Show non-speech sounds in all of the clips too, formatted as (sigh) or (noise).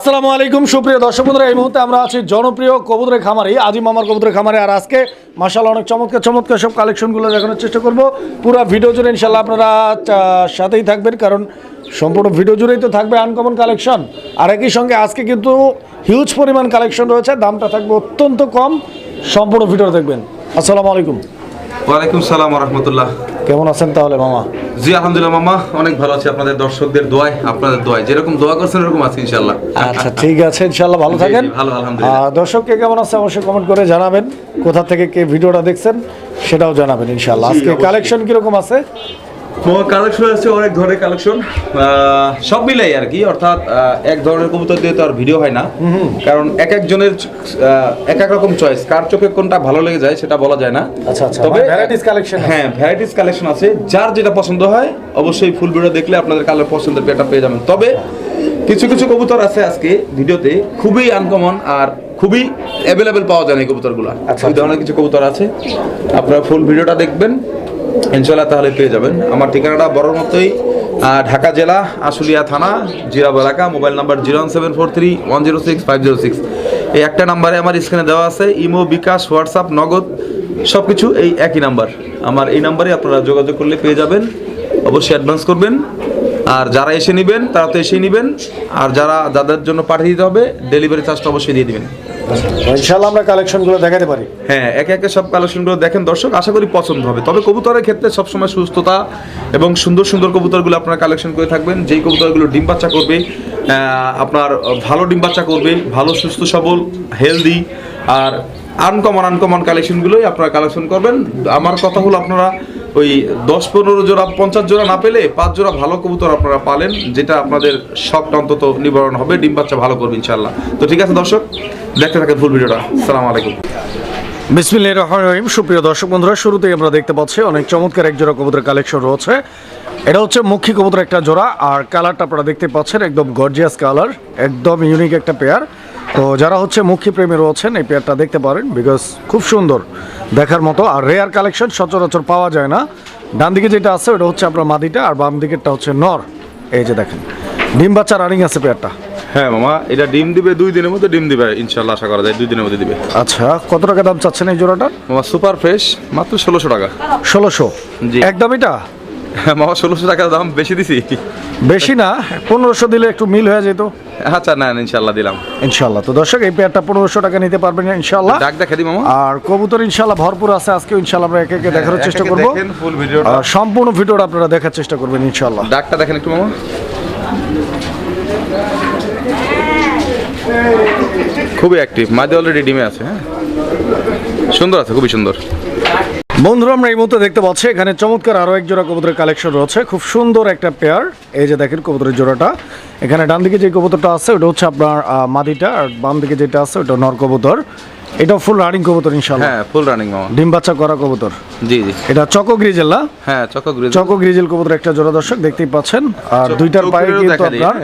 আসসালামু আলাইকুম, সুপ্রিয় দর্শক বন্ধুরা, এই মুহূর্তে আমরা আছি জনপ্রিয় কবুতরের খামারি আজিম মামার কবুতরের খামারে, আর আজকে মাসাল অনেক চমৎকার চমৎকার সব কালেকশনগুলো দেখানোর চেষ্টা করব। পুরো ভিডিও জুড়ে ইনশাল্লাহ আপনারা সাথেই থাকবেন, কারণ সম্পূর্ণ ভিডিও জুড়েই তো থাকবে আনকমন কালেকশন আর একই সঙ্গে আজকে কিন্তু হিউজ পরিমাণ কালেকশন রয়েছে, দামটা থাকবে অত্যন্ত কম। সম্পূর্ণ ভিডিও দেখবেন। আসসালামু আলাইকুম। ওয়ালাইকুম সালাম রহমতুল্লাহ কেমন আছেন তাহলে মামা? জি আলহামদুলিল্লাহ মামা অনেক ভালো আছি। আপনাদের দর্শকদের দোয়ায় আপনাদের দোয়ায়। যেরকম দোয়া করছেন এরকম আছি ইনশাল্লাহ আচ্ছা ঠিক আছে ইনশাল্লাহ ভালো থাকেন। ভালো, আলহামদুলিল্লাহ। দর্শককে কেমন আছে অবশ্যই কমেন্ট করে জানাবেন। কোথা থেকে কে ভিডিওটা দেখছেন সেটাও জানাবেন ইনশাল্লাহ আজকে। কালেকশন কীরকম আছে? তোমার কালেকশন আছে অনেক ধরনের কালেকশন সব মিলাই আর কি অর্থাৎ এক ধরনের কবুতর দিয়ে তো আর ভিডিও হয় না। কারণ এক একজনের এক এক রকম চয়েস কার চোখে কোনটা ভালো লেগে যায় সেটা বলা যায় না। আচ্ছা, আচ্ছা, তবে collection আছে। হ্যাঁ ভ্যারাইটিস কালেকশন আছে। যার যেটা পছন্দ হয় অবশ্যই ফুল ভিডিও দেখলে আপনাদের কালার পছন্দের পেটা পেয়ে যাবেন। তবে কিছু কিছু কবুতর আছে আজকে ভিডিওতে খুবই আনকমন আর খুবই অ্যাভেলেবেল পাওয়া যায় না এই কবুতরগুলো। আচ্ছা, ধরনের কিছু কবুতর আছে। আপনারা ফুল ভিডিওটা দেখবেন। ইনশাল্লাহ তাহলে পেয়ে যাবেন। আমার ঠিকানাটা বড়র মতোই ঢাকা জেলা, আশুলিয়া থানা, জিরাব এলাকা, mobile number zero one seven four three one zero six five zero six. এই একটা নাম্বারে আমার স্ক্রিনে দেওয়া আছে, ইমো, বিকাশ, হোয়াটসঅ্যাপ, নগদ সব কিছু এই একই নাম্বার। আমার এই নাম্বারে আপনারা যোগাযোগ করলে পেয়ে যাবেন, অবশ্যই অ্যাডভান্স করবেন। আর যারা এসে নেবেন, তারা তো এসেই নেবেন। আর যারা যাদের জন্য পাঠিয়ে দিতে হবে ডেলিভারি চার্জটা অবশ্যই দিয়ে দিবেন। আমরা দেখাতে পারি। হ্যাঁ একে একে সব কালেকশনগুলো দেখেন আশা করি পছন্দ হবে। তবে কবুতরের ক্ষেত্রে সবসময় সুস্থতা এবং সুন্দর সুন্দর কবুতরগুলো আপনারা কালেকশন করে থাকবেন। যেই কবুতরগুলো ডিম করবে আপনার ভালো ডিম বাচ্চা করবে, ভালো, সুস্থ, সবল হেলদি আর আনকমন আনকমন কালেকশনগুলোই আপনারা কালেকশন করবেন। আমার কথা হলো আপনারা ওই দশ পনেরো জোড়া, পঞ্চাশ জোড়া না পেলে পাঁচ জোড়া ভালো কবুতর আপনারা পালেন, যেটা আপনাদের শখটা অন্তত নিবারণ হবে, ডিম বাচ্চা ভালো করবে ইনশাল্লাহ তো ঠিক আছে দর্শক, দেখতে থাকেন ফুল ভিডিওটা। সালাম আলাইকুম। বিসমিল্লাহির রহমানির রহিম। সুপ্রিয় দর্শক বন্ধুরা, শুরুতেই আমরা দেখতে পাচ্ছি অনেক চমৎকার এক জোড়া কবুতরের কালেকশন রয়েছে। এটা হচ্ছে মুখী কবুতর একটা জোড়া, আর কালারটা আপনারা দেখতে পাচ্ছেন, একদম গর্জিয়াস কালার একদম ইউনিক একটা পেয়ার তো যারা হচ্ছে মুখী প্রেমী রয়েছেন এই পেয়ারটা দেখতে পারেন বিকজ খুব সুন্দর দেখার মতো। আর রেয়ার কালেকশন সচরাচর পাওয়া যায় না। ডান দিকে যেটা আছে ওটা হচ্ছে আপনার মাদিটা আর বাম দিকেরটা হচ্ছে নর। এই যে দেখেন ডিম বাচ্চা রানিং আছে পেয়ারটা। হ্যাঁ মামা এটা ডিম দিবে দুই দিনের মধ্যে ডিম দিবে ইনশাল্লাহ আশা করা যায় দুই দিনের মধ্যে দিবে। আচ্ছা কত টাকা দাম চাচ্ছেন এই জোড়াটার? মামা সুপার ফ্রেশ মাত্র ষোলোশো টাকা। ষোলোশো। জি। একদম এটা মামা ষোলোশো টাকা দাম বেশি দিছি। বেশি না পনেরোশো দিলে একটু মিল হয়ে যেত। আচ্ছা না না, ইনশাল্লাহ দিলাম। ইনশাল্লাহ। তো দর্শক এই পেয়ারটা পনেরোশো টাকা নিতে পারবেন ইনশাল্লাহ। ডাক দেখা দি মামা। আর কবুতর ইনশাল্লাহ ভরপুর আছে। আজকে ইনশাল্লাহ আমরা একে একে দেখানোর এক চেষ্টা করব। ফুল ভিডিওটা সম্পূর্ণ ভিডিওটা আপনারা দেখার চেষ্টা করবেন ইনশাল্লাহ। ডাকটা দেখেন একটু মামা। খুবই অ্যাক্টিভ মাঝে অলরেডি ডিমে আছে হ্যাঁ। সুন্দর আছে খুবই সুন্দর। বন্ধুরা আমরা এই মুহূর্তে দেখতে পাচ্ছি এখানে চমৎকার আরও এক জোড়া কবুতরের কালেকশন রয়েছে। খুব সুন্দর একটা পেয়ার এই যে দেখেন কবুতরের জোড়াটা। এখানে ডান দিকে যে কবুতরটা আছে ওটা হচ্ছে আপনার মাদিটা আর বাম দিকে যেটা আছে ওটা নর কবুতর। এটা ফুল রানিং কবুতর ইনশাল্লাহ হ্যাঁ ফুল রানিং মামা। ডিম বাচ্চা করা কবুতর। জি জি। এটা চকো গ্রিজেল না? হ্যাঁ চকো গ্রিজ চকো গ্রিজেল কবুতর একটা জোড়া দর্শক দেখতেই পাচ্ছেন। আর দুইটার পায়ে কিন্তু আপনার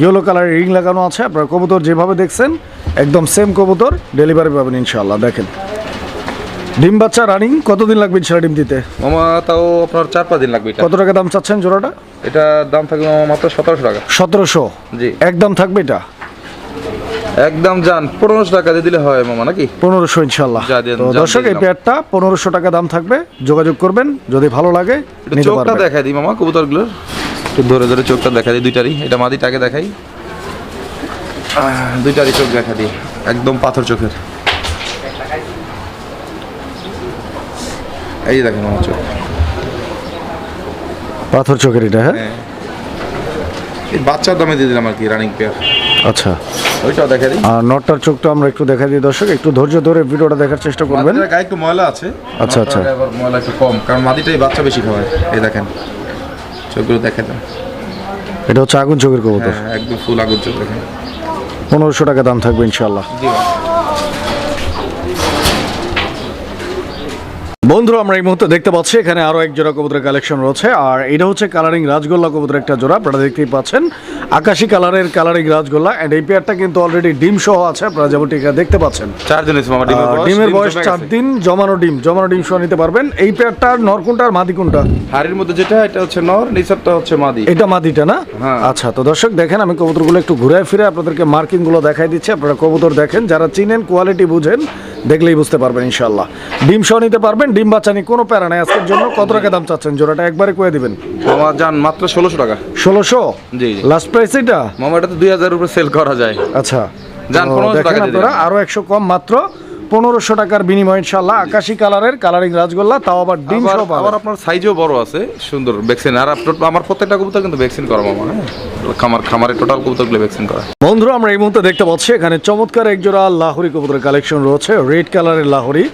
ইয়েলো কালারের রিং লাগানো আছে। আপনার কবুতর যেভাবে দেখছেন একদম সেম কবুতর ডেলিভারি পাবেন ইনশাআল্লাহ। দেখেন। ডিম বাচ্চা রানিং কতদিন লাগবে ইনশাল্লাহ ডিম দিতে? মামা তাও আপনার চার পাঁচ দিন লাগবে এটা। কত টাকা দাম চাচ্ছেন জোড়াটা? এটা দাম থাকবে মামা মাত্র সতেরোশো টাকা। সতেরোশো? জি। একদম থাকবে এটা? একদম যান পনেরোশো টাকা দিয়ে দিলে হয় মামা নাকি? পনেরোশো ইনশাল্লাহ। যা দেন, তো যা দর্শক এই দিলাম। পেয়ারটা পনেরোশো টাকা দাম থাকবে। যোগাযোগ করবেন যদি ভালো লাগে একটু নিতে চোখটা পারবেন। দেখাই দিই মামা কবুতরগুলোর। একটু ধরে ধরে চোখটা দেখা দিই দুইটারই। এটা মাদিটাকে দেখাই। আহ, দুইটারই চোখ দেখা দিই একদম পাথর চোখের। এই দেখেন আমার চোখ। পাথর চোখের এটা হ্যাঁ? হ্যাঁ। এই বাচ্চার দামে দিয়ে দিলাম আর কি রানিং পেয়ার আচ্ছা। ওইটাও দেখা দিই। আর নটটার চোখটা আমরা একটু দেখা দিই দর্শক। একটু ধৈর্য ধরে ভিডিওটা দেখার চেষ্টা করবেন। গায়ে একটু ময়লা আছে। আচ্ছা, আচ্ছা। আবার ময়লা একটু কম কারণ মাদিটাই বাচ্চা বেশি খাওয়ায়। এই দেখেন চোখগুলো দেখে দেন এটা হচ্ছে আগুন চোখের কবুতর। হ্যাঁ একদম ফুল আগুন চোখ দেখেন। পনেরোশো টাকা দাম থাকবে ইনশাল্লাহ জি মামা। বন্ধুরা আমরা এই মুহূর্তে দেখতে পাচ্ছি এখানে আরও এক জোড়া কবুতরের কালেকশন রয়েছে। আর এটা হচ্ছে কালারিং রাজগোল্লা কবুতরের একটা জোড়া আপনারা দেখতেই পাচ্ছেন। আকাশি কালারের কালারিং রাজগোল্লা এন্ড এই পেয়ারটা কিন্তু অলরেডি ডিম সহ আছে আপনারা যেমনটি এখানে দেখতে পাচ্ছেন। চার দিন ডিমের বয়স? চার দিন জমানো ডিম জমানো ডিম সহ নিতে পারবেন। এই পেয়ারটার নর কোনটা আর মাদি কোনটা? হাড়ির মধ্যে যেটা এটা হচ্ছে নর নিচেরটা হচ্ছে মাদি। এটা মাদিটা না? হ্যাঁ। আচ্ছা তো দর্শক দেখেন আমি কবুতরগুলো একটু ঘুরে ফিরে আপনাদেরকে মার্কিংগুলো দেখাই দিচ্ছি আপনারা কবুতর দেখেন। যারা চিনেন কোয়ালিটি বুঝেন দেখলেই বুঝতে পারবেন ইনশাল্লাহ ডিম সহ নিতে পারবেন ডিম বাচ্চা নিয়ে কোনো প্যারা নাই আজকের জন্য। কত টাকা দাম চাচ্ছেন? জোড়াটা একবারে কয়ে দিবেন। মামা যান মাত্র ষোলোশো টাকা। ষোলোশো? জি, জি। লাস্ট প্রাইস এটা? মামা এটা তো দুই হাজার উপরে সেল করা যায়। আচ্ছা। যান, 1500 টাকা দিয়ে আপনারা দিলাম। আরও একশো কম মাত্র পনেরোশো টাকার বিনিময় ইনশাল্লাহ আকাশি কালারের কালারিং রাজগোল্লা তাও আবার ডিম আবার আবার আপনার সাইজও বড় আছে সুন্দর ভ্যাকসিন আর আপনার আমার প্রত্যেকটা কবুতর কিন্তু ভ্যাকসিন করা মামা হ্যাঁ? খামার খামারে টোটাল কবুতরগুলো ভ্যাকসিন করা। বন্ধুরা আমরা এই মুহূর্তে দেখতে পাচ্ছি এখানে চমৎকার একজোড়া লাহোরি কবুতরের কালেকশন রয়েছে রেড কালারের লাহোরি।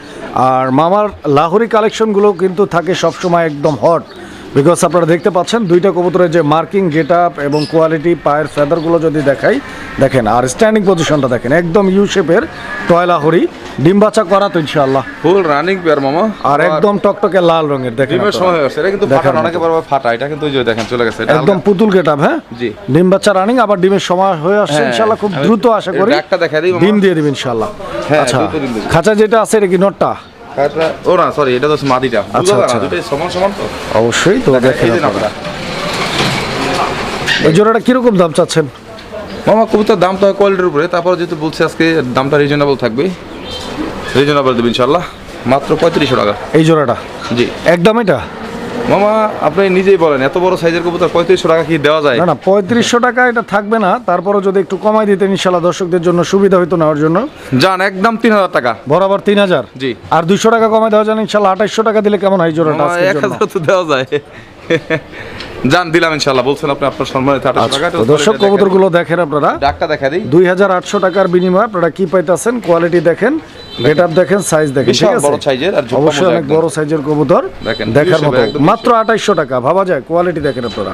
আর মামার লাহোরি কালেকশনগুলো কিন্তু থাকে সবসময় একদম হট বিকজ আপনারা দেখতে পাচ্ছেন দুইটা কবুতরের যে মার্কিং গেট আপ এবং কোয়ালিটি পায়ের ফেদারগুলো যদি দেখাই দেখেন আর স্ট্যান্ডিং পজিশনটা দেখেন একদম ইউ শেপের টয় লাহোরি ডিম বাচ্চা করা তো ইনশাল্লাহ ফুল রানিং পেয়ার মামা। আর একদম টকটকে লাল রঙের দেখেন ডিমের সময় হয়ে আসছে এটা কিন্তু ফাটা অনেকে বারবার ফাটা এটা কিন্তু ওই যে দেখেন চলে গেছে একদম পুতুল গেট আপ হ্যাঁ? জি। ডিম বাচ্চা রানিং আবার ডিমের সময় হয়ে আসছে হ্যাঁ, ইনশাল্লাহ খুব দ্রুত আশা করি। ডাকটা দেখাই দিই। ডিম দিয়ে দিবেন ইনশাল্লাহ হ্যাঁ, আচ্ছা। খাঁচা যেটা আছে এটা কি নটটা? ও না সরি এটা তো মাদিটা আচ্ছা, আচ্ছা। দুটোই সমান সমান তো। অবশ্যই তো দেখেন আপনারা। এই জোড়াটা কীরকম দাম চাচ্ছেন? মামা কবুতর দাম তো কোয়ালিটির উপরে। তারপর যেহেতু বলছি আজকে দামটা রিজনেবল থাকবে। রিজনেবল দেবেন ইনশাল্লাহ মাত্র পঁয়ত্রিশশো টাকা। এই জোড়াটা? জি। একদম এটা? মামা আপনি নিজেই বলেন এত বড় সাইজের কবুতর পঁয়ত্রিশশো টাকা কি দেওয়া যায়? না না পঁয়ত্রিশশো টাকা এটা থাকবে না তারপরও যদি একটু কমাই দিতেন ইনশাল্লাহ দর্শকদের জন্য সুবিধা হইতো নেওয়ার জন্য। যান একদম তিন হাজার টাকা। বরাবর তিন হাজার? জি। আর দুশো টাকা কমাই দেওয়া যান ইনশাল্লাহ আঠাইশশো টাকা দিলে কেমন হয় জোড়াটা এক হাজার তো দেওয়া যায়। যান দিলাম ইনশাল্লাহ বলছেন আপনি আপনার সম্মানিত আঠাশশো আচ্ছা, দর্শক কবুতরগুলো দেখেন আপনারা। ডাকটা দেখা দিই। দুই হাজার আটশো টাকার বিনিময়ে আপনারা কি পাইতেছেন কোয়ালিটি দেখেন। গেট আপ দেখেন সাইজ দেখেন ঠিক আছে? বড় সাইজের আর অবশ্যই অনেক বড় সাইজের কবুতর দেখেন, দেখার মতো। মাত্র আঠাইশশো টাকা ভাবা যায় কোয়ালিটি দেখেন আপনারা।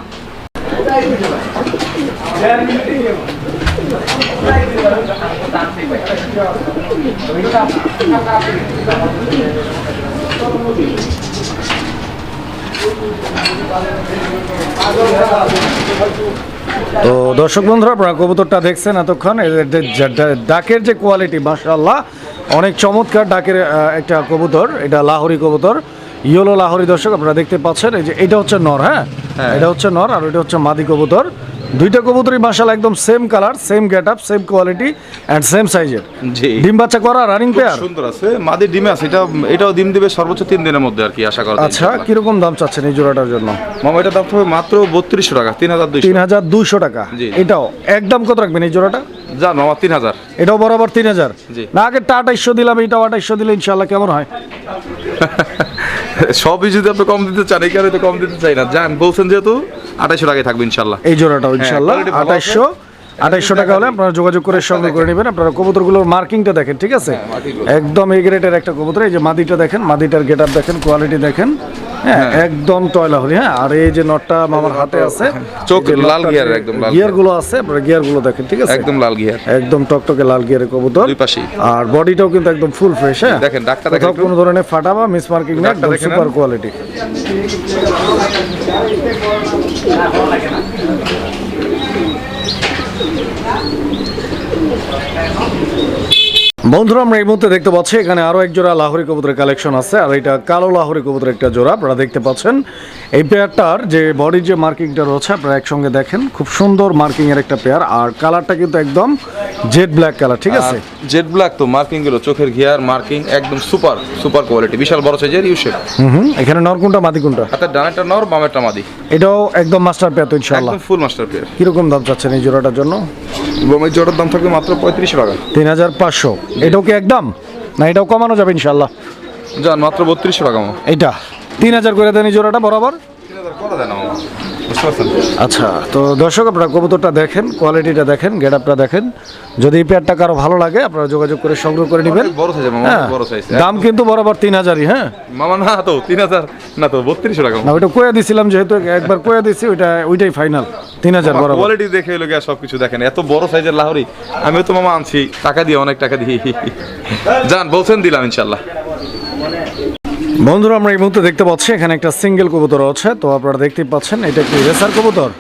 তো দর্শক বন্ধুরা আপনারা কবুতরটা দেখছেন এতক্ষণ। ডাকের যে কোয়ালিটি মাশাআল্লাহ। অনেক চমৎকার ডাকের একটা কবুতর এটা লাহরি কবুতর ইয়োলো লাহরি দর্শক আপনারা দেখতে পাচ্ছেন এই যে এটা হচ্ছে নর হ্যাঁ হ্যাঁ। এটা হচ্ছে নর আর এটা হচ্ছে মাদি কবুতর দুইটা কবুতরই মাশাআল্লাহ একদম same colour same get up same quality and same সাইজের জি। ডিম বাচ্চা করা রানিং পেয়ার সুন্দর আছে। মাদি ডিমে আছে এটা এটাও ডিম দিবে সর্বোচ্চ তিন দিনের মধ্যে আর কি আশা করা যায় আচ্ছা ইনশাআল্লাহ। কীরকম দাম চাচ্ছেন এই জোড়াটার জন্য? মামা এটা দাম হবে মাত্র বত্রিশশো টাকা তিন হাজার দুইশো। তিন হাজার দুইশো টাকা। এটাও একদম কত রাখবেন এই জোড়াটা? যান মামা তিন হাজার। এটাও বরাবর তিন হাজার। না আগে টা আঠাইশশো দিলাম এইটাও আঠাইশশো দিলে ইনশাল্লাহ কেমন হয়? সবই যদি আপনি কম দিতে চান এই কারণে তো কম দিতে চাই না। যান বলছেন যেহেতু আঠাইশো টাকায় থাকবে ইনশাল্লাহ এই জোড়াটা ইনশাল্লাহ আঠাইশো আঠাইশো টাকা হলে আপনারা যোগাযোগ করে সঙ্গে করে নেবেন। আপনারা কবুতরগুলোর মার্কিংটা দেখেন ঠিক আছে? হ্যাঁ, একদম এই গ্রেটের একটা কবুতর এই যে মাদিটা দেখেন মাদিটার গেট আপ দেখেন কোয়ালিটি দেখেন। হ্যাঁ। একদম টয়লা হলি হ্যাঁ। আর এই যে নটটা আমার হাতে আছে চোখ লাল গিয়ার একদম লাল গিয়ার। গুলো আছে আপনারা গিয়ারগুলো দেখেন ঠিক আছে? একদম লাল গিয়ার। একদম টকটকে লাল গিয়ারের কবুতর। দুই পাশে আর বডিটাও কিন্তু একদম ফুল ফ্রেশ হ্যাঁ। দেখেন, ডাক্তার দেখেন কোনো ধরনের ফাটা বা মিস মার্কিং না একদম। সুপার কোয়ালিটি বন্ধুরা আমরা এই মুহূর্তে দেখতে পাচ্ছি এখানে আরও এক জোড়া লাহোরি কবুতরের কালেকশন আছে আর এটা কালো লাহোরি কবুতরের একটা জোড়া আপনারা দেখতে পাচ্ছেন। এই পেয়ারটার যে বডির যে মার্কিংটা রয়েছে আপনারা একসঙ্গে দেখেন খুব সুন্দর মার্কিং এর একটা পেয়ার আর কালারটা কিন্তু একদম জেড ব্ল্যাক কালার ঠিক আছে? জেড ব্ল্যাক তো মার্কিংগুলো চোখের গিয়ার মার্কিং একদম সুপার সুপার কোয়ালিটি বিশাল বড় সাইজের ইউ শেপ হুম এখানে নরকুনটা মাদি কোনটা? হাতের ডানাটা নর বামেরটা মাদি। এটাও একদম মাস্টার পেয়ার তো ইনশাআল্লাহ। একদম ফুল মাস্টার পেয়ার কীরকম দাম চাচ্ছেন এই জোড়াটার জন্য? এই জোড়ার দাম থাকবে মাত্র পঁয়ত্রিশশো টাকা। তিন হাজার পাঁচশো। এটাও কি একদম? না এটাও কমানো যাবে ইনশাল্লাহ যান মাত্র বত্রিশশো টাকা এটা এইটা তিন হাজার করে দেন এই জোড়াটা বরাবর? আচ্ছা তো দর্শক আপনারা কবুতরটা দেখেন কোয়ালিটিটা দেখেন গেট আপটা দেখেন। যদি এই পেয়ারটা কারও ভালো লাগে আপনারা যোগাযোগ করে সংগ্রহ করে নেবেন। বড় সাইজ হ্যাঁ বড় সাইজ দাম কিন্তু বরাবর তিন হাজারই হ্যাঁ। মামা না তো তিন হাজার না তো বত্রিশশো টাকা না ওইটা কয়ে দিছিলাম যেহেতু একবার কয়ে দিছি ওইটা ওইটাই ফাইনাল তিন হাজার বরাবর। কোয়ালিটি দেখে এলো গিয়া সবকিছু দেখেন এত বড় সাইজের লাহরি আমিও তো মামা আনছি টাকা দিয়ে অনেক টাকা দিয়ে। যান বলছেন দিলাম ইনশাল্লাহ। বন্ধুরা আমরা এই মুহূর্তে দেখতে পাচ্ছি এখানে একটা সিঙ্গেল কবুতর আছে। তো আপনারা দেখতেই পাচ্ছেন এটা কি রেসার কবুতর?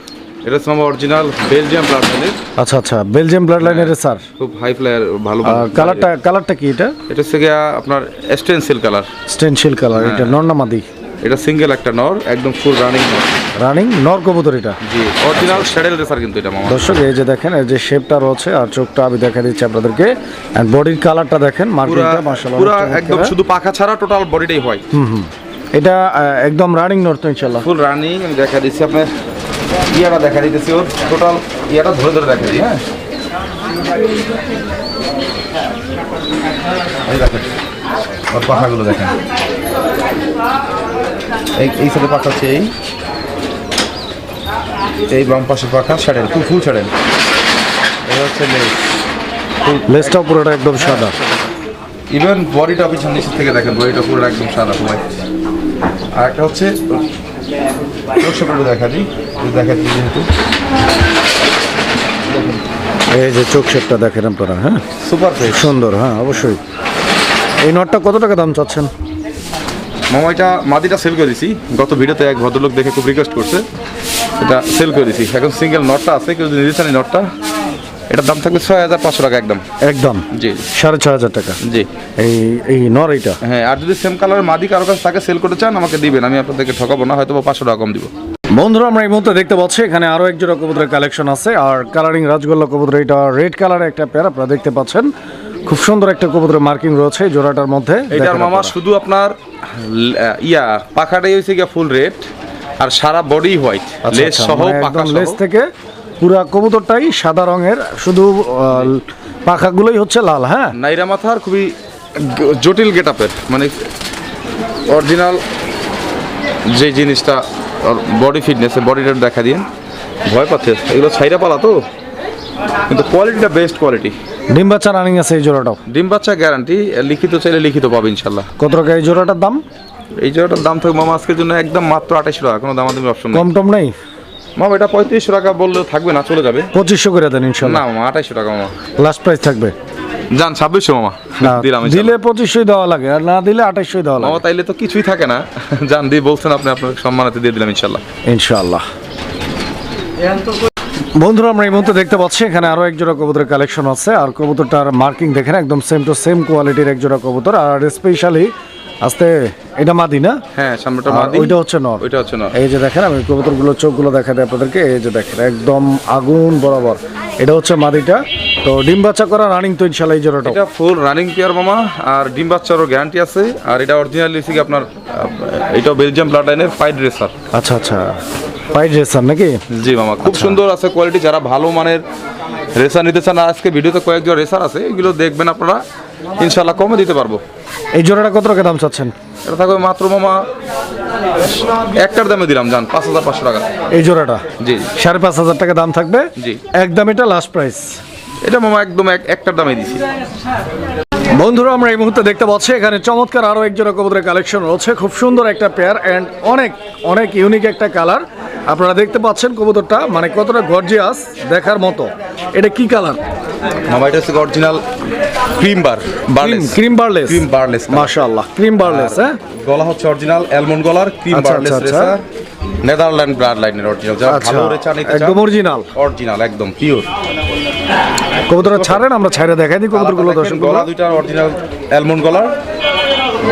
এটা অরিজিনাল বেলজিয়াম ব্লাড লাইনের আচ্ছা আচ্ছা বেলজিয়াম ব্লাড লাইনের স্যার খুব হাই ফ্লায়ার ভালো কালারটা কালারটা কি এটা? এটা হচ্ছে আপনার স্টেনসিল কালার স্টেনশিল কালার এটা নর্নামাদি এটা সিঙ্গেল একটা নর একদম ফুল রানিং রানিং নর কবুতর এটা? জি অরিজিনাল শ্যাডেল রেসার কিন্তু এটা মামা। দর্শক এই যে দেখেন এই যে শেপটা রয়েছে আর চোখটা আমি দেখা দিচ্ছি আপনাদেরকে। এন্ড বডির কালারটা দেখেন মার্কিংটা মাশাআল্লাহ পুরা একদম শুধু পাখা ছাড়া টোটাল বডিটাই হয়। হুম হুম। এটা একদম রানিং নর তো ইনশাআল্লাহ। ফুল রানিং আমি দেখা দিচ্ছি আপনার। ইয়াটা দেখা দিতেছি ওর। টোটাল ইয়াটা ধরে ধরে দেখা দিই হ্যাঁ? এই দেখেন ওর পাখাগুলো দেখেন। এই সাথে পাখা হচ্ছে এই। এই বাম পাশে পাখা ছাড়েন ফুল ফুল ছাড়েন। এই হচ্ছে লেজ লেজটাও পুরোটা একদম সাদা। ইভেন বডিটা পিছন নিচের থেকে দেখেন বডিটা পুরো একদম সাদা হোয়াইট। আর একটা হচ্ছে চোখ দেখা দিই দেখা দিই যেহেতু। এই যে চোখ শেপটা দেখেন আপনারা হ্যাঁ? সুপার সুন্দর হ্যাঁ অবশ্যই। এই নটটা কত টাকা দাম চাচ্ছেন? মামা এটা মাদিটা সেল করে দিছি। গত ভিডিওতে এক ভদ্রলোক দেখে খুব রিকোয়েস্ট করছে। এটা সেল করে দিছি। এখন সিঙ্গেল নটটা আছে কেউ যদি নিতে চান নটটা এটার দাম থাকবে ছয় হাজার পাঁচশো টাকা একদম। একদম? জি। সাড়ে ছয় হাজার টাকা? জি। এই এই নর এইটা? হ্যাঁ আর যদি সেম কালারের মাদি কারও কাছে তাকে সেল করতে চান আমাকে দিবেন। আমি আপনাদেরকে ঠকাবো না হয়তো পাঁচশো টাকা কম দিব। বন্ধুরা আমরা এই মুহূর্তে দেখতে পাচ্ছি এখানে আরও এক জোড়া কবুতরের কালেকশন আছে। আর কালারিং রাজগোল্লা কবুতর এটা রেড কালারের একটা পেয়ার আপনারা দেখতে পাচ্ছেন। খুব সুন্দর একটা কবুতরের মার্কিং রয়েছে জোড়াটার মধ্যে। এটার মামা শুধু আপনার ইয়া পাখাটাই হয়েছে গিয়া ফুল রেড আর সারা বডি হোয়াইট আচ্ছা, সহ মানে পাখা লেজ থেকে পুরা কবুতরটাই সাদা রঙের শুধু পাখাগুলোই হচ্ছে লাল হ্যাঁ? নাইরা মাথার খুবই জটিল গেটআপের মানে অরিজিনাল যে জিনিসটা বডি ফিটনেস বডিটা দেখা দিন ভয় পাচ্ছে এগুলো ছাইরা পালা তো? কিন্তু কোয়ালিটিটা বেস্ট কোয়ালিটি ডিম বাচ্চা রানিং আছে এই জোড়াটাও? ডিম বাচ্চা গ্যারান্টি লিখিত চাইলে লিখিত পাবে ইনশাল্লাহ। কত টাকা এই জোড়াটার দাম? এই জোড়াটার দাম থাকবে মামা আজকের জন্য একদম মাত্র আঠাইশো টাকা কোনো দামাদামি অপশন নেই। কম টম নেই? মামা এটা পঁয়ত্রিশশো টাকা বললে থাকবে না চলে যাবে। পঁচিশশো করে দেন ইনশাল্লাহ। না মামা আঠাইশো টাকা মামা। লাস্ট প্রাইস থাকবে? যান ছাব্বিশশো মামা। দিলাম দিলে পঁচিশশোই দেওয়া লাগে আর না দিলে আঠাইশোই দেওয়া মামা লাগে। তাইলে তো কিছুই থাকে না। যান দিয়ে বলছেন আপনি আপনার সম্মানাতে দিয়ে দিলাম ইনশাল্লাহ। ইনশাআল্লাহ বন্ধুরা আমরা এই মুহূর্তে দেখতে পাচ্ছি এখানে আরও একজোড়া কবুতরের কালেকশন আছে। আর কবুতরটার মার্কিং দেখেন একদম সেম টু সেম কোয়ালিটির এক জোড়া কবুতর। আর স্পেশালি আস্তে এটা মাদি না? হ্যাঁ সামনেটা মাদি। ওইটা হচ্ছে নর। ওইটা হচ্ছে না এই যে দেখেন আমি কবুতরগুলো চোখগুলো দেখা দিই আপনাদেরকে এই যে দেখেন একদম আগুন বরাবর। এটা হচ্ছে মাদিটা। তো ডিম বাচ্চা করা রানিং তো ইনশাল্লাহ এই জোড়াটা এটা ফুল রানিং পেয়ার মামা। আর ডিম বাচ্চারও গ্যারান্টি আছে। আর এটা অরিজিনাল লিসি আপনার এটাও বেলজিয়াম ব্লাড লাইনের ফাইড রেসার আচ্ছা আচ্ছা। রেসার নাকি? জি মামা খুব সুন্দর আছে কোয়ালিটি যারা ভালো মানের রেসার নিতে চান আজকে ভিডিওতে কয়েকজন রেসার আছে এগুলো দেখবেন আপনারা ইনশাল্লাহ কমে দিতে পারব। এই জোড়াটা কত টাকা দাম চাচ্ছেন? এটা থাকবে মাত্র মামা একটার দামে দিলাম যান পাঁচ হাজার পাঁচশো টাকা। এই জোড়াটা? জি। সাড়ে পাঁচ হাজার টাকা দাম থাকবে? জি। একদম এটা লাস্ট প্রাইস এটা মামা একদম এক একটার দামে দিছি। বন্ধুরা, আমরা এই মুহূর্তে দেখতে পাচ্ছি, এখানে চমৎকার আরও একজন কবুতরের কালেকশন রয়েছে। খুব সুন্দর একটা পেয়ার অ্যান্ড অনেক অনেক ইউনিক একটা কালার আপনারা দেখতে পাচ্ছেন কবুতরটা মানে কতটা গর্জিয়াস দেখার মতো। এটা কি কালার এটা হচ্ছে cream bar barless. Cream barless? Cream barless মাশাআল্লাহ ক্রিম বার্লেস হ্যাঁ? গলা হচ্ছে অরিজিনাল অ্যালমন্ড গলার ক্রিম আচ্ছা, বার্লেস আচ্ছা, আচ্ছা। রেসার নেদারল্যান্ড ব্লাড লাইনের অরিজিনাল যারা আচ্ছা ভালো রেচা নিতে একদম অরিজিনাল। অরিজিনাল একদম পিওর কবুতরটা ছাড়েন আমরা ছাইরে দেখাই দিই কবুতরগুলো দর্শক গলা দুইটা অরিজিনাল অ্যালমন্ড গলার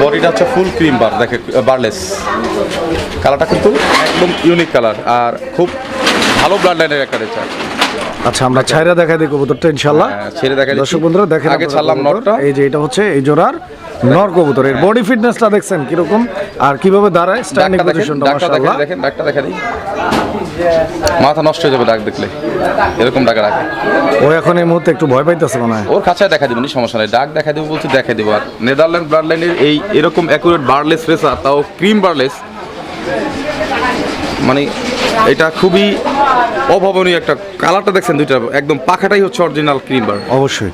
বডিটা হচ্ছে ফুল ক্রিম বার দেখে বার্লেস। কালারটা কিন্তু একদম ইউনিক কালার আর খুব ভালো ব্লাড লাইনের একটা রেচা। আচ্ছা আমরা ছাইরে দেখাই দিই কবুতরটা ইনশাআল্লাহ। হ্যাঁ, ছেড়ে দেখা দর্শক বন্ধুরা দেখেন আগে ছাড়লাম। নটটা। এই যে এটা হচ্ছে এই জোড়ার নর কবুতর। এর বডি ফিটনেসটা দেখছেন কীরকম আর কীভাবে দাঁড়ায় স্ট্যান্ডিং পজিশনটা মাশাআল্লাহ। দেখেন ডাকটা দেখা দিই মাথা নষ্ট হয়ে যাবে ডাক দেখলে। এরকম ডাকা রাখে ও এখন এই মুহূর্তে একটু ভয় পাইতেছে মনে হয়। ওর কাছে দেখা দিবেন সমস্যা নেই। ডাক দেখা দেবো বলতে দেখা দেবো। আর নেদারল্যান্ড ব্লাড লাইনের এই এরকম অ্যাকুরেট বার্লেস রেসার তাও ক্রিম বার্লেস মানে এটা খুবই অভাবনীয় একটা কালারটা দেখছেন দুইটা একদম পাখাটাই হচ্ছে অরিজিনাল ক্রিম বার অবশ্যই।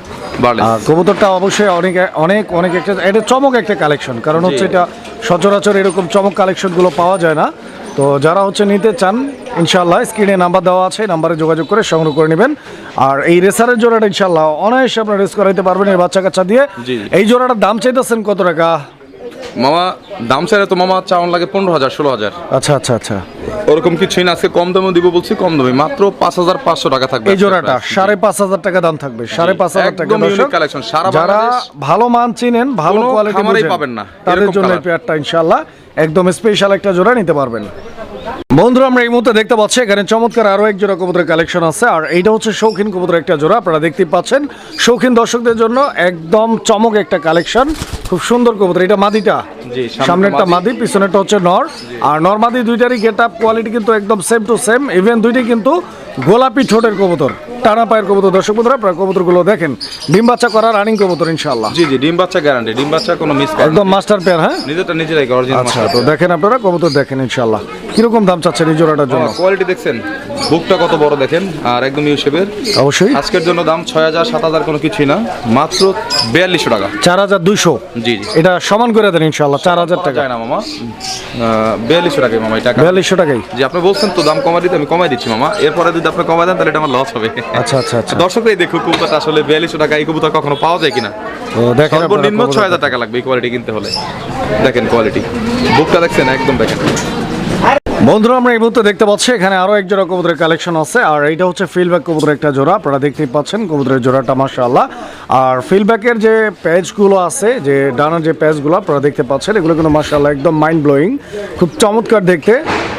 কবুতরটা অবশ্যই অনেক অনেক অনেক একটা এটা চমক একটা কালেকশন কারণ হচ্ছে এটা সচরাচর এরকম চমক কালেকশনগুলো পাওয়া যায় না। তো যারা হচ্ছে নিতে চান ইনশাল্লাহ স্ক্রিনে নাম্বার দেওয়া আছে নাম্বারে যোগাযোগ করে সংগ্রহ করে নেবেন। আর এই রেসারের জোড়াটা ইনশাল্লাহ অনায়াসে আপনার রেস করাইতে পারবেন এই বাচ্চা কাচ্চা দিয়ে। এই জোড়াটার দাম চাইতেছেন কত টাকা? মামা দাম চাইলে তো মামা চাওয়ান লাগে পনেরো হাজার ষোলো হাজার। আচ্ছা আচ্ছা আচ্ছা। ওরকম কিছুই না আজকে কম দামে দিব বলছি কম দামে। মাত্র পাঁচ হাজার পাঁচশো টাকা থাকবে এই জোড়াটা সাড়ে পাঁচ হাজার টাকা দাম থাকবে সাড়ে পাঁচ হাজার টাকা। unique সারা যারা ভালো মান চিনেন ভালো কোয়ালিটি পাবেন না, তাদের জন্য পেয়ারটা ইনশাল্লাহ একদম স্পেশাল একটা জোড়া নিতে পারবেন। বন্ধুরা আমরা এই মুহূর্তে দেখতে পাচ্ছি এখানে চমৎকার আরও এক জোড়া কবুতরের কালেকশন আছে আর এইটা হচ্ছে শৌখিন কবুতরের একটা জোড়া আপনারা দেখতেই পাচ্ছেন। শৌখিন দর্শকদের জন্য একদম চমক একটা কালেকশন খুব সুন্দর কবুতর। এটা মাদিটা সামনেরটা মাদি। পিছনেরটা হচ্ছে নর। আর নর মাদি দুইটারই গেট আপ কোয়ালিটি কিন্তু একদম সেম টু সেম ইভেন দুইটি কিন্তু গোলাপি ঠোঁটের কবুতর টানা পায়ের কবুতর। দর্শক বন্ধুরা আপনারা কবুতরগুলো দেখেন ডিম বাচ্চা করা রানিং কবুতর ইনশাআল্লাহ। জি জি ডিম বাচ্চা গ্যারান্টি ডিম বাচ্চা কোনো মিস একদম মাস্টার পেয়ার হ্যাঁ? নিজেরটা নিজেরাই অরিজিনাল আচ্ছা তো দেখেন আপনারা কবুতর দেখেন ইনশাআল্লাহ। কীরকম দাম চাচ্ছেন এই জোড়াটার জন্য? কোয়ালিটি দেখছেন। বুকটা কত বড় দেখেন আর একদম ইউ শেপের অবশ্যই। আজকের জন্য দাম ছয় হাজার সাত হাজার কোনো কিছুই না মাত্র বিয়াল্লিশশো টাকা। চার হাজার দুইশো? জি জি। এটা সমান করে দেন ইনশাআল্লাহ চার হাজার টাকা। না মামা? বিয়াল্লিশশো টাকা মামা এই টাকা। বিয়াল্লিশশো টাকাই? জি আপনি বলছেন তো দাম কমাই দিতে আমি কমাই দিচ্ছি মামা। এরপরে যদি আপনি কমাই দেন তাহলে এটা আমার লস হবে। আচ্ছা আচ্ছা আচ্ছা। দর্শকরাই দেখুক কবুতরটা আসলে বিয়াল্লিশশো টাকা এই কবুতর কখনো পাওয়া যায় কিনা। দেখেন সর্বনিম্ন। ছয় হাজার টাকা লাগবে এই কোয়ালিটি কিনতে হলে। দেখেন কোয়ালিটি বুকটা দেখছেন একদম দেখেন। বন্ধুরা আমরা এই মুহূর্তে দেখতে পাচ্ছি এখানে আরও এক জোড়া কবুতরের কালেকশন আছে আর এইটা হচ্ছে ফিলব্যাক কবুতরের একটা জোড়া আপনারা দেখতেই পাচ্ছেন কবুতরের জোড়াটা মাশাআল্লাহ। আর ফিলব্যাকের যে পেজগুলো আছে যে ডানার যে পেজগুলো আপনারা দেখতে পাচ্ছেন এগুলো কিন্তু মাশাআল্লাহ একদম মাইন্ড ব্লোয়িং খুব চমৎকার দেখতে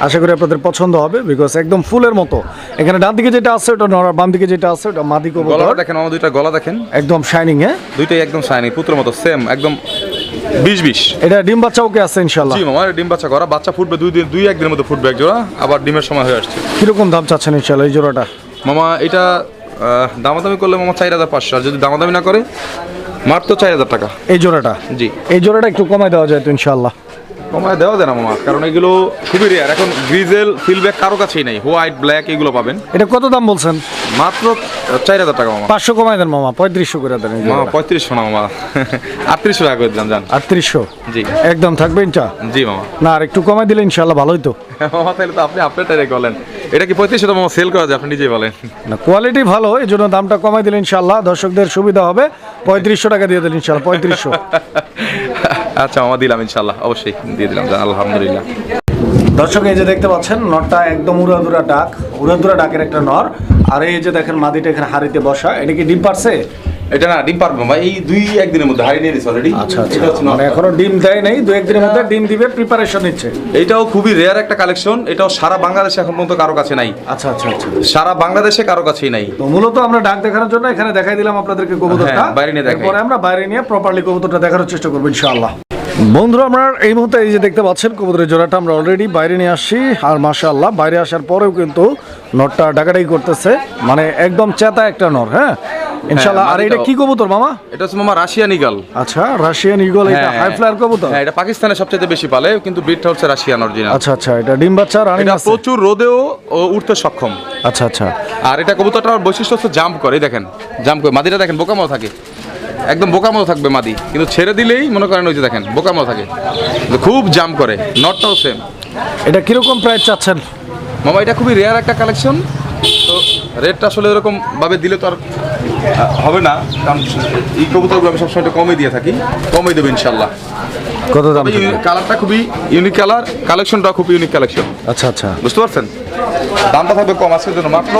আশা করি আপনাদের পছন্দ হবে বিকজ একদম ফুলের মতো। এখানে ডান দিকে যেটা আছে ওটা নড়া বাম দিকে যেটা আছে ওটা মাদি কবুতর। দেখেন আমার দুইটা গলা দেখেন। একদম শাইনিং হ্যাঁ দুইটাই একদম শাইনিং পুত্র মতো সেম একদম বিশ বিশ এটা ডিম বাচ্চা ওকে আছে ইনশাআল্লাহ? জি মামা ডিম বাচ্চা করা। বাচ্চা ফুটবে দুই দিন দুই একদিনের মধ্যে ফুটবে এক জোড়া আবার ডিমের সময় হয়ে আসছে। কীরকম দাম চাচ্ছেন ইনশাআল্লাহ এই জোড়াটা? মামা এটা দামাদামি করলে মামা চার হাজার পাঁচশো আর যদি দামাদামি না করে মাত্র চার হাজার টাকা। এই জোড়াটা? জি। এই জোড়াটা একটু কমাই দেওয়া যায় তো ইনশাআল্লাহ। কমায় দেওয়া যায় না মামা কারণ এগুলো খুবই রেয়ার এখন গ্রিজেল ফিলব্যাক কারও কাছেই নাই। হোয়াইট ব্ল্যাক এগুলো পাবেন। এটা কত দাম বলছেন? মাত্র চার হাজার টাকা মামা। পাঁচশো কমায় দেন মামা পঁয়ত্রিশশো করে দেন মামা। পঁয়ত্রিশশো না মামা। (laughs) আটত্রিশশো টাকা করে দিলাম জান। আটত্রিশশো? জি। একদম থাকবে ইনচা জি মামা। না আর একটু কমাই দিলে ইনশাল্লাহ ভালোই তো। (laughs) মামা তাহলে তো আপনি আপনারটাই রেখে বলেন। এটা কি পঁয়ত্রিশশো তো মামা সেল করা যায়? আপনি নিজেই বলেন। না কোয়ালিটি ভালো এই জন্য দামটা কমাই দিলে ইনশাল্লাহ দর্শকদের সুবিধা হবে। পঁয়ত্রিশশো টাকা দিয়ে দিলেন ইনশাল্লাহ পঁয়ত্রিশশো। (laughs) আচ্ছা মামা দিলাম ইনশাল্লাহ অবশ্যই দিয়ে দিলাম আলহামদুলিল্লাহ। দর্শক এই যে দেখতে পাচ্ছেন নরটা একদম উড়াদুরা ডাক উড়াদুরা ডাকের একটা নর। আর এই যে দেখেন মাদিটা এখানে হাড়িতে বসা এটা কি ডিম পারছে? এটা না ডিম পারব মামা এই দুই একদিনের মধ্যে হারিয়ে নিয়ে নিচ্ছে অলরেডি আচ্ছা আচ্ছা। মানে এখনও ডিম দেয় নাই দু একদিনের মধ্যে ডিম দিবে প্রিপারেশন নিচ্ছে। এইটাও খুবই রেয়ার একটা কালেকশন এটাও সারা বাংলাদেশে এখন পর্যন্ত কারও কাছে নাই। আচ্ছা আচ্ছা আচ্ছা। সারা বাংলাদেশে কারও কাছেই নাই। তো মূলত আমরা ডাক দেখানোর জন্য এখানে দেখাই দিলাম আপনাদেরকে কবুতরটা। হ্যাঁ, বাইরে নিয়ে দেখাই। এরপরে আমরা বাইরে নিয়ে প্রপারলি কবুতরটা দেখানোর চেষ্টা করব ইনশাআল্লাহ। বন্ধুরা আমরা এই মুহূর্তে এই যে দেখতে পাচ্ছেন কবুতরের জোড়াটা আমরা অলরেডি বাইরে নিয়ে আসছি। আর মাশাআল্লাহ বাইরে আসার পরেও কিন্তু নটটা ডাকাডাকি করতেছে। মানে একদম চেতা একটা নর হ্যাঁ? ইনশাআল্লাহ আর এটা। কি কবুতর মামা? এটা হচ্ছে মামা রাশিয়ান ইগাল আচ্ছা রাশিয়ান ইগল এটা হাই ফ্লায়ার কবুতর? হ্যাঁ এটা পাকিস্তানে সবচেয়ে বেশি পালে কিন্তু হচ্ছে রাশিয়ান অরিজিনাল আচ্ছা আচ্ছা এটা ডিম বাচ্চা রানিং আছে। প্রচুর রোদেও ও উঠতে সক্ষম। আচ্ছা আচ্ছা। আর এটা কবুতরটার বৈশিষ্ট্য হচ্ছে জাম্প করে দেখেন। জাম্প করে মাদিটা দেখেন বোকামো থাকে। একদম বোকামো থাকবে মাদি। কিন্তু ছেড়ে দিলেই মনে করেন ওই যে দেখেন বোকামো থাকে। খুব জাম্প করে নটটাও সেম এটা কীরকম প্রাইস চাচ্ছেন? মামা এটা খুবই রেয়ার একটা কালেকশন তো রেটটা আসলে এরকম ভাবে দিলে তো আর হবে না। কারণ এই কবুতরগুলো আমি সবসময় একটু কমে দিয়ে থাকি। কমে দেবো ইনশাল্লাহ। কত দাম কালারটা খুবই ইউনিক কালার কালেকশনটা খুব ইউনিক কালেকশন আচ্ছা আচ্ছা। বুঝতে পারছেন? দামটা থাকবে কম আজকের জন্য মাত্র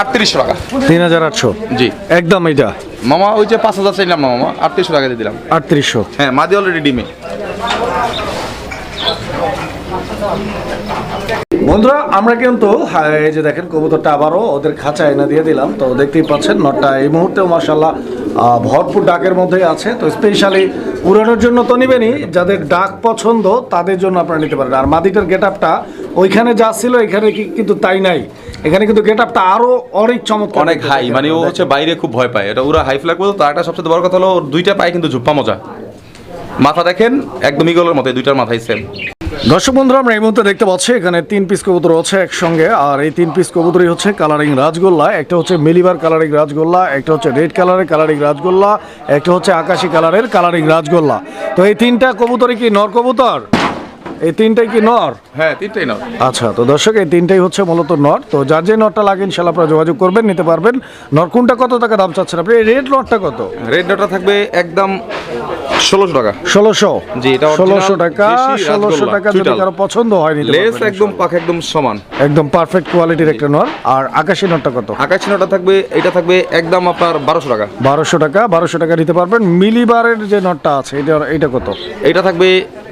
আটত্রিশশো টাকা। তিন হাজার আটশো। জি। একদম এটা মামা ওই যে পাঁচ হাজার চাইলাম না মামা আটত্রিশশো টাকা দিয়ে দিলাম। আটত্রিশশো। হ্যাঁ মাদি অলরেডি ডিমে। বন্ধুরা আমরা কিন্তু হ্যাঁ, এই যে দেখেন কবুতরটা আবারও ওদের খাঁচা এনে দিয়ে দিলাম। তো দেখতেই পাচ্ছেন নটটা এই মুহূর্তেও মাসাল্লাহ ভরপুর ডাকের মধ্যেই আছে। তো স্পেশালি উড়ানোর জন্য তো নেবেনই, যাদের ডাক পছন্দ তাদের জন্য আপনারা নিতে পারেন। আর মাদিটার গেট আপটা ওইখানে যা ছিল, এখানে কি- কিন্তু তাই নাই। এখানে কিন্তু গেট আপটা আরও অনেক চমৎকার। অনেক হাই মানে ও হচ্ছে বাইরে খুব ভয় পায়। এটা ওরা হাই ফ্ল্যাগ বলতো তার একটা সবচেয়ে বড় কথা হলো দুইটা পায় কিন্তু ঝুপ্পা মজা। মাথা দেখেন, একদম ইগলের মতো দুইটার মাথাই সেম দর্শক বন্ধুরা, আমরা এই মুহূর্তে দেখতে পাচ্ছি, এখানে তিন পিস কবুতর আছে একসঙ্গে। আর এই তিন পিস কবুতরই হচ্ছে কালারিং রাজগোল্লা, একটা হচ্ছে মিলিবার কালারিং রাজগোল্লা, একটা হচ্ছে রেড কালারের কালারিং রাজগোল্লা, একটা হচ্ছে আকাশি কালারের কালারিং রাজগোল্লা। তো এই তিনটা কবুতরই কি নর কবুতর? এই তিনটাই কি নর? হ্যাঁ তিনটাই নাও আচ্ছা তো দর্শক এই তিনটাই হচ্ছে মূলত নর। তো যার যে নরটা লাগে ইনশাল্লাহ আপনারা যোগাযোগ করবেন নিতে পারবেন। নর কোনটা কত টাকা দাম চাচ্ছেন আপনি? রেড নরটা কত? রেড ডটা থাকবে একদম ষোলোশো টাকা। ষোলোশো? জি, এটা ষোলোশো টাকা ষোলোশো টাকা যদি কারও পছন্দ হয় নিতে লেস একদম পাখা একদম সমান। একদম পারফেক্ট কোয়ালিটির একটা নর। আর আকাশি নরটা কত? আকাশি নটা থাকবে এটা থাকবে একদম আপনার বারোশো টাকা। বারোশো টাকা বারোশো টাকা নিতে পারবেন। মিলিবারের যে নটটা আছে এটা এটা কত? এটা থাকবে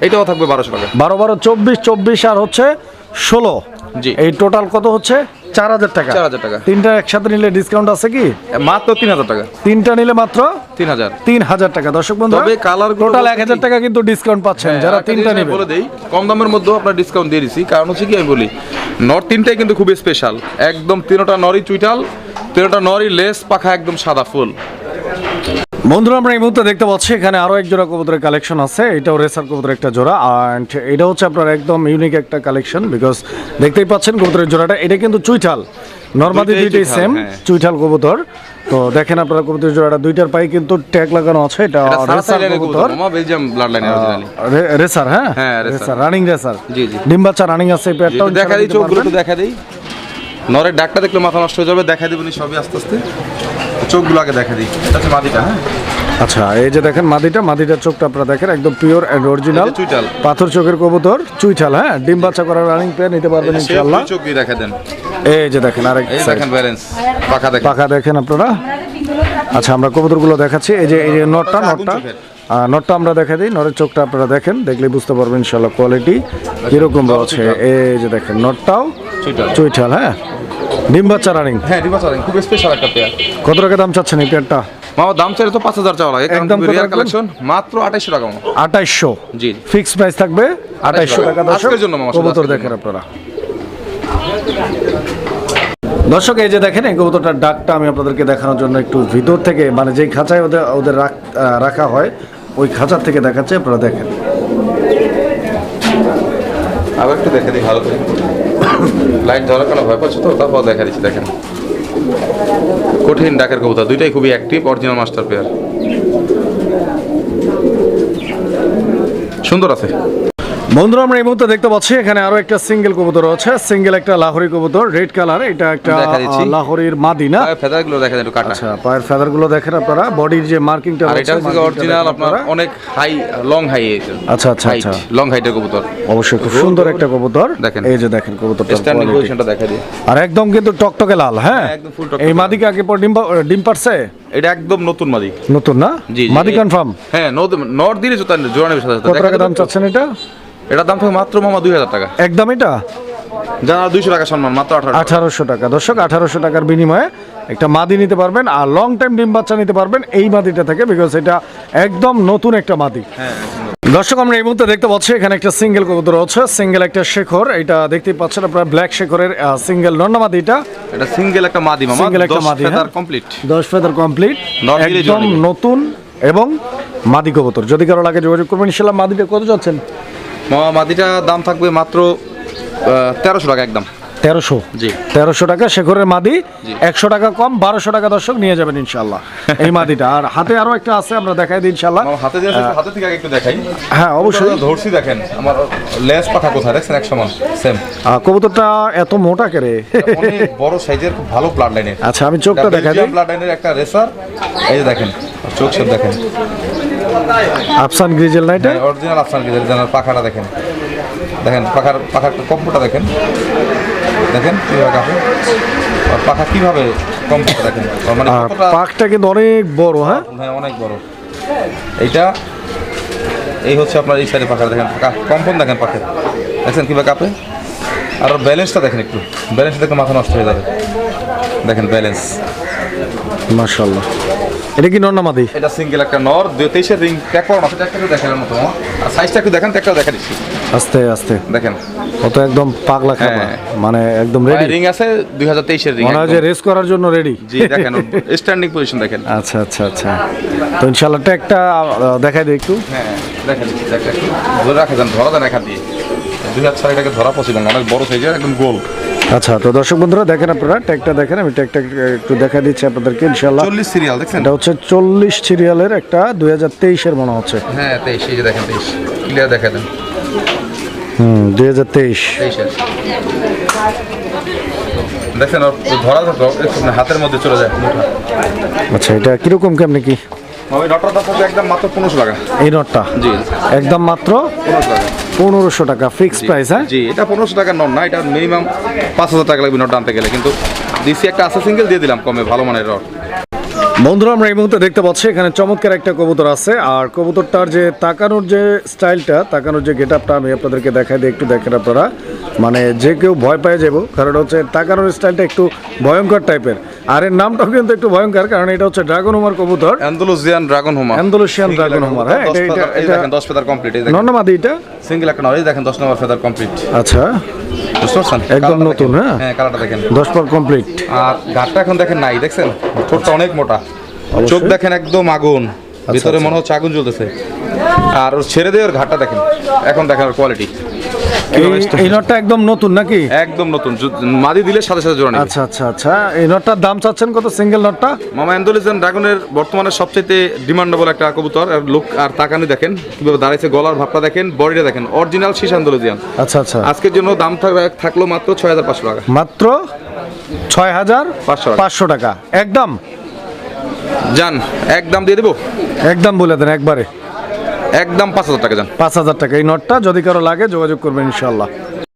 এটাও থাকবে বারোশো টাকা। বারো বারো চব্বিশ চব্বিশ আর হচ্ছে ষোলো। জি। এই টোটাল কত হচ্ছে? চার হাজার টাকা। 4,000 টাকা। তিনটা একসাথে নিলে ডিসকাউন্ট আছে কি? মাত্র তিন হাজার টাকা। তিনটা নিলে মাত্র তিন হাজার। তিন হাজার টাকা। দর্শক বন্ধু তবে গুলো টোটাল এক হাজার টাকা কিন্তু ডিসকাউন্ট পাচ্ছেন। যারা তিনটা নেবে। বলে দেই কম দামের মধ্যেও আপনার ডিসকাউন্ট দিয়ে দিছি। কারণ হচ্ছে কি আমি বলি নর তিনটাই কিন্তু খুবই স্পেশাল একদম তিনোটা নরই চুইটাল তিনোটা নরই লেস পাখা একদম সাদা ফুল। বন্ধুরা আমরা এই মুহূর্তে দেখতে পাচ্ছি এখানে আরও এক জোড়া কবুতরের কালেকশন আছে। এটাও রেসার কবুতরের একটা জোড়া। অ্যান্ড এটা হচ্ছে আপনার একদম ইউনিক একটা কালেকশন বিকজ দেখতেই পাচ্ছেন কবুতরের জোড়াটা। এটা কিন্তু চুইঠাল। নর্মালি দুইটাই সেম হ্যাঁ। চুইঠাল কবুতর। তো দেখেন আপনারা কবুতরের জোড়াটা। দুইটার পায়ে কিন্তু ট্যাগ লাগানো আছে। এটা রেসার কবুতর। রেসার হ্যাঁ? হ্যাঁ, রেসার। Racer running racer. জি, জি। ডিম বাচ্চা রানিং আছে এই পেয়ারটাও দেখা দিই চোখগুলো। দেখা দিই। নরের ডাকটা দেখলে মাথা নষ্ট হয়ে যাবে দেখা দিবনি সবই আস্তে আস্তে। চোখগুলো আগে দেখা দিই। এটা হচ্ছে মাদিটা হ্যাঁ? আচ্ছা এই যে দেখেন মাদিটা মাদিটার চোখটা আপনারা দেখেন একদম পিওর এন্ড অরিজিনাল চুইঠাল। পাথর চোখের কবুতর চুইঠাল হ্যাঁ? ডিম বাচ্চা করার রানিং পেয়ার নিতে পারবেন ইনশাআল্লাহ। চোখ দিয়ে দেখা দেন। এই যে দেখেন আরেক এই দেখেন ব্যালেন্স পাখা দেখেন। পাখা দেখেন আপনারা। আচ্ছা আমরা কবুতরগুলো দেখাচ্ছি। এই যে এই যে নটটা নটটা। নটটা আমরা দেখা দিই নরের চোখটা আপনারা দেখেন দেখলে বুঝতে পারবেন ইনশাআল্লাহ কোয়ালিটি কীরকম রয়েছে এই যে দেখেন নটটাও। চুইঠাল হ্যাঁ? ডিম বাচ্চা রানিং হ্যাঁ ডিবাস খুব স্পেশাল একটা পেয়ার কত টাকা দাম চাচ্ছেন এই পেয়ারটা মামা দাম চাইলে তো পাঁচ হাজার চাওয়া লাগে একদম রিয়ার কালেকশন মাত্র আঠাইশশো টাকা আঠাইশশো। জি। ফিক্স প্রাইস থাকবে আঠাইশশো টাকা আজকের জন্য মামা, কবুতর দেখেন আপনারা। দর্শক এই যে দেখেন এই কবুতরটার ডাকটা আমি আপনাদেরকে দেখানোর জন্য একটু ভিতর থেকে মানে যেই খাঁচায় ওদের ওদের রাখা হয় ওই খাঁচার থেকে দেখাচ্ছে আপনারা দেখেন। আবার একটু দেখে দিই ভালো করে। লাইট ধরার কোনো ভয় পাচ্ছ তো? তারপর দেখা দিচ্ছি, দেখেন। কঠিন ডাকের কবুতর, দুইটাই খুবই অ্যাক্টিভ অরিজিনাল মাস্টার পেয়ার সুন্দর আছে। বন্ধুরা আমরা এই মুহূর্তে দেখতে পাচ্ছি এখানে আরও একটা সিঙ্গেল কবুতর আছে সিঙ্গেল একটা লাহোরি কবুতর রেড কালার এটা একটা লাহোরির মাদি না ফেদারগুলো দেখা যায় একটু কাটা। আচ্ছা পায়ের ফেদারগুলো দেখেন আপনারা। বডির যে মার্কিংটা আর এটা হচ্ছে অরিজিনাল আপনার। অনেক হাই লং হাই আচ্ছা, আচ্ছা, আচ্ছা। লং হাইটের কবুতর। অবশ্যই খুব সুন্দর একটা কবুতর। দেখেন। এই যে দেখেন কবুতরটা স্ট্যান্ডিং পজিশনটা দেখা দিই। আর একদম কিন্তু টকটকে লাল হ্যাঁ? হ্যাঁ, একদম full টকটকে এই। মাদিকে আগে পর ডিম ডিম পারছে? এটা একদম নতুন মাদি নতুন না। মাদি কনফার্ম হ্যাঁ নর্থ দিলে জোতা জোড়া নেবে সাথে সাথে। কত টাকা দাম চাচ্ছেন এটা? এটার দাম থাকবে মাত্র মামা দুই হাজার টাকা। একদম এটা? যারা দুইশো টাকা সম্মান মাত্র আঠারো আঠারোশো টাকা। দর্শক আঠারোশো টাকার বিনিময়ে একটা মাদি নিতে পারবেন আর লং টাইম ডিম বাচ্চা নিতে পারবেন এই মাদিটা থেকে বিকজ এটা একদম নতুন একটা মাদি। হ্যাঁ দর্শক আমরা এই মুহূর্তে দেখতে পাচ্ছি এখানে একটা সিঙ্গেল কবুতর আছে সিঙ্গেল একটা শেখর। এটা দেখতেই পাচ্ছেন আপনার ব্ল্যাক শেখরের সিঙ্গেল নন্না মাদিটা এটা? এটা সিঙ্গেল একটা মাদি মামা। Single একটা মাদি, ফেদার হ্যাঁ। কমপ্লিট দশ ফেদার কমপ্লিট একদম নতুন এবং মাদি কবুতর। যদি কারও লাগে যোগাযোগ করবেন ইনশাল্লাহ মাদিটা কত যাচ্ছেন? মামা মাদিটা দাম থাকবে মাত্র তেরোশো টাকা একদম। তেরোশো? জি। তেরোশো টাকা শেখরের মাদি একশো টাকা কম বারোশো টাকা দর্শক নিয়ে যাবেন ইনশাল্লাহ এই মাদিটা। আর হাতে আরও একটা আছে আমরা দেখাই দিই ইনশাল্লাহ হাতে হাতে থেকে একটু দেখাই। হ্যাঁ অবশ্যই। ধরছি দেখেন আমার লেস পাখা কোথায় দেখছেন এক সমান সেম কবুতরটা এত মোটা করে অনেক বড় সাইজের খুব ভালো ব্লাড লাইনের আচ্ছা আমি চোখটা দেখাই দিই। ব্লাড লাইনের একটা রেসার এই যে দেখেন চোখ সব দেখেন। আফসান গ্রিজেল না এটা অরিজিনাল আফসান গিজার জানার পাখাটা দেখেন। দেখেন পাখার পাখার কম্পটা দেখেন। দেখেন কীভাবে কাপে আর পাখা কীভাবে কম্পটা দেখেন। মানে পাখটা কিন্তু অনেক বড় হ্যাঁ? হ্যাঁ অনেক বড়। এইটা এই হচ্ছে আপনার এই সাইডে পাখা দেখেন। পাখা কম্পন দেখেন পাখে। দেখছেন কীভাবে কাপে? আর ব্যালেন্সটা দেখেন একটু। ব্যালেন্স দেখে মাথা নষ্ট হয়ে যাবে। দেখেন ব্যালেন্স। মাশাল্লাহ এটা কি মাদি? এটা সিঙ্গেল একটা নর দুই তেইশের রিং ট্যাগ করানো আছে একটু দেখানোর মতো আর সাইজটা একটু দেখেন ট্যাগটা দেখা দিচ্ছি। আস্তে আস্তে। দেখেন। ও তো একদম পাগলা খাবা হ্যাঁ। মানে একদম রেডি রিং আছে দুই হাজার তেইশের রিং মনে হয় যে রেস করার জন্য রেডি জি দেখেন স্ট্যান্ডিং পজিশন দেখেন। আচ্ছা আচ্ছা আচ্ছা। তো ইনশাল্লাহ একটা দেখাই দিই একটু। হ্যাঁ দেখেন দেখেন ধরে রাখা যান ধরা দেন একা দিয়ে। দুই হাজার ছয় টাকা ধরা পসিবল অনেক বড় সাইজের একদম গোল। আচ্ছা তো দর্শক বন্ধুরা দেখেন আপনারা ট্যাগটা দেখেন আমি ট্যাগটা একটু দেখা দিচ্ছি আপনাদেরকে ইনশাল্লাহ চল্লিশ সিরিয়াল দেখছেন? এটা হচ্ছে চল্লিশ সিরিয়ালের একটা দুই হাজার তেইশের মনে হচ্ছে। হ্যাঁ তেইশ এই যে দেখেন তেইশ। ক্লিয়ার দেখা দেন। হুম দুই হাজার তেইশ। তেইশের। ধরা তো একটু হাতের মধ্যে চলে যায় আচ্ছা এটা কীরকম কেমনি কি? নটার দাম একদম মাত্র পনেরোশো টাকা। এই নটটা? জি। একদম মাত্র? পনেরোশো টাকা। পনেরোশো টাকা ফিক্সড প্রাইস হ্যাঁ? জি এটা পনেরোশো টাকা নন না এটা মিনিমাম পাঁচ হাজার টাকা লাগবে নট আনতে গেলে। কিন্তু ডিসি একটা আছে সিঙ্গেল দিয়ে দিলাম কমে ভালো মানের রড। বন্ধুরা আমরা এই মুহূর্তে দেখতে পাচ্ছি এখানে চমৎকার একটা কবুতর আছে। আর কবুতরটার যে তাকানোর যে স্টাইলটা তাকানোর যে গেট আপটা আমি আপনাদেরকে দেখাই দিই একটু দেখেন আপনারা। মানে যে কেউ ভয় পেয়ে যাব কারণ হচ্ছে তাকানোর স্টাইলটা একটু ভয়ঙ্কর টাইপের। আর এর নামটাও কিন্তু একটু ভয়ঙ্কর কারণ এটা হচ্ছে ড্রাগন উমার কবুতর। Andalusian dragon homer. Andalusian dragon homer হ্যাঁ এটা এটা দেখেন দশ ফেদার কমপ্লিট এই দেখেন। নন্নমাদি এটা? সিঙ্গেল একটা নয় দেখেন দশ নম্বর ফেদার কমপ্লিট আচ্ছা। বুঝতে পারছেন? একদম নতুন, হ্যাঁ? হ্যাঁ কালারটা দেখেন। দশ পর কমপ্লিট আর গাটটা এখন দেখেন নাই দেখছেন? ঠোঁটটা অনেক মোটা। চোখ দেখেন একদম আগুন। ভিতরে আচ্ছা। মনে হচ্ছে আগুন জ্বলতেছে। আর ওর ছেড়ে দিয়ে ওর ঘাটটা দেখেন। এখন দেখেন ওর কোয়ালিটি এই নটটা একদম নতুন নাকি? একদম নতুন। মাদি দিলে সাথে সাথে জোড়া আচ্ছা আচ্ছা আচ্ছা। এই নটটার দাম চাচ্ছেন কত সিঙ্গেল নটটা? মামা অ্যান্ডোলিজেন ড্রাগনের বর্তমানে সবচেয়ে ডিমান্ডেবল একটা কবুতর। আর লুক আর তাকানি দেখেন কীভাবে দাঁড়াইছে গলার ভাবটা দেখেন বডিটা দেখেন। অরিজিনাল শীষ অ্যান্ডোলিজিয়ান। আচ্ছা আচ্ছা। আজকের জন্য দাম থাক- থাকল মাত্র ছয় হাজার পাঁচশো টাকা। মাত্র ছয় হাজার পাঁচশো পাঁচশো টাকা। একদম? যান একদম দিয়ে দেবো? একদম বলে দেন একবারে। একদম পাঁচ হাজার টাকা যান। পাঁচ হাজার টাকা এই নোটটা, যদি কারও লাগে যোগাযোগ করবেন ইনশাল্লাহ